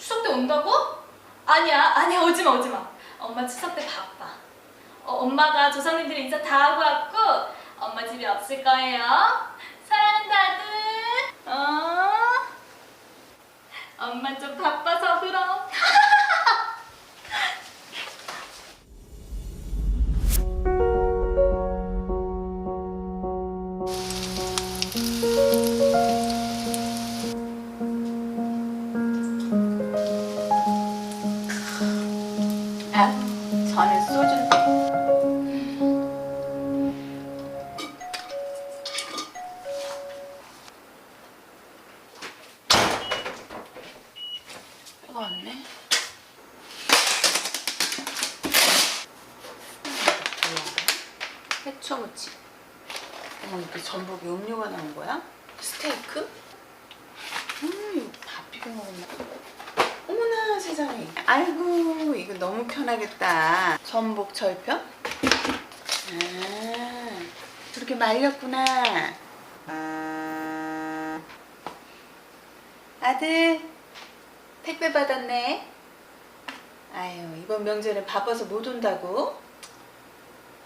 추석 때 온다고? 아니야 아니야 오지마 오지마. 엄마 추석 때 바빠. 어, 엄마가 조상님들이 인사 다 하고 왔고 엄마 집에 없을 거예요. 아, 저는 소주인데. 뜨거웠네. 해초무침. 어머, 이게 전복에 음료가 나온 거야? 스테이크? 음, 밥 비벼 먹었나? 어머나 세상에. 아이고, 이거 너무 편하겠다. 전복 절편? 아, 저렇게 말렸구나. 아들, 택배 받았네. 아유, 이번 명절에 바빠서 못 온다고?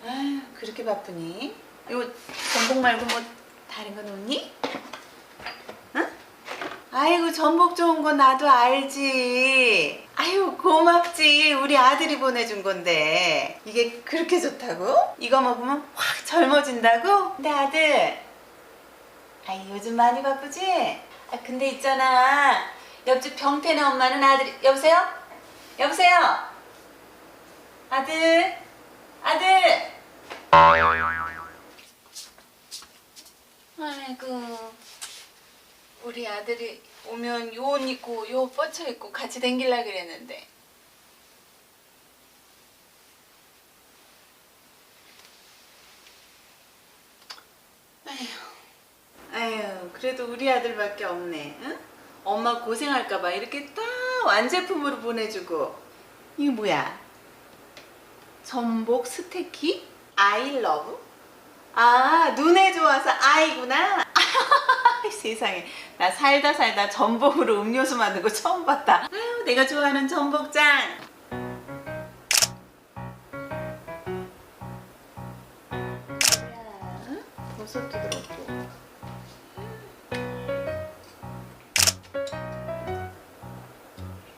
아유, 그렇게 바쁘니? 이거 전복 말고 뭐 다른 건 없니? 응? 아이고, 전복 좋은 거 나도 알지. 아유, 고맙지. 우리 아들이 보내준 건데. 이게 그렇게 좋다고? 이거 먹으면 확 젊어진다고? 근데 아들, 아이, 요즘 많이 바쁘지? 아, 근데 있잖아. 옆집 병태네 엄마는 아들이, 여보세요? 여보세요? 아들? 아들? 아이고 우리 아들이 오면 요 옷 입고 요옷 뻗쳐 입고 같이 댕길라 그랬는데. 아휴. 그래도 우리 아들밖에 없네 응? 엄마 고생할까봐 이렇게 딱 완제품으로 보내주고. 이거 뭐야? 전복 스테키? 아이 러브 아 눈에 좋아서 아이구나 세상에. 나 살다 살다 전복으로 음료수 만든 거 처음 봤다. 아유 내가 좋아하는 전복장. 야, 버섯도 들었고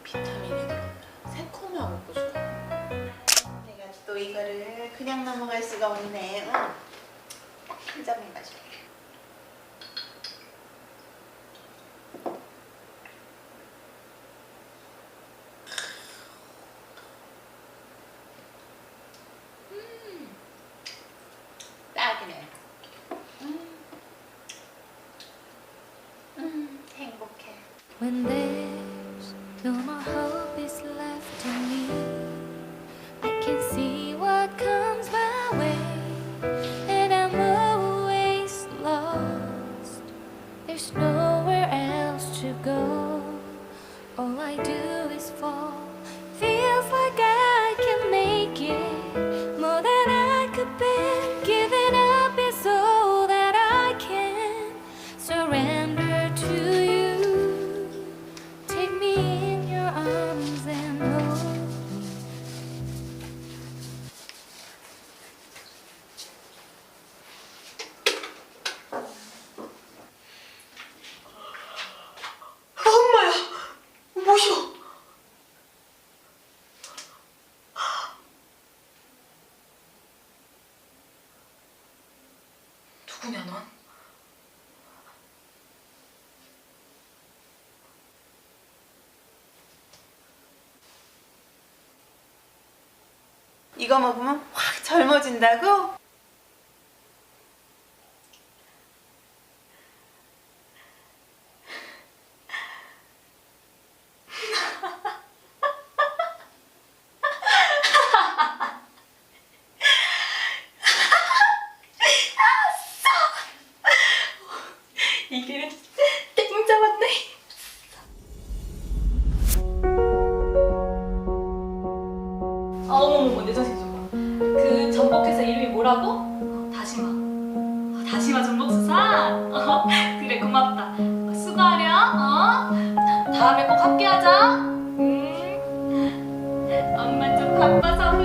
비타민이 들어가 새콤하고 좋아 내가 또 이거를 그냥 넘어갈 수가 없네. 응. 딱한 잔만 마셔 When there's no more hope is left in me, I can see what comes my way, and I'm always lost. There's nowhere else to go. 누구냐 넌? 이거 먹으면 확 젊어진다고? 아, 어머머머 내 정신 좀봐그 전복회사 이름이 뭐라고? 어, 다시마 아, 다시마 전복수산? 어, 그래 고맙다 어, 수고하렴 어? 다음에 꼭 함께하자 음. 어, 바빠서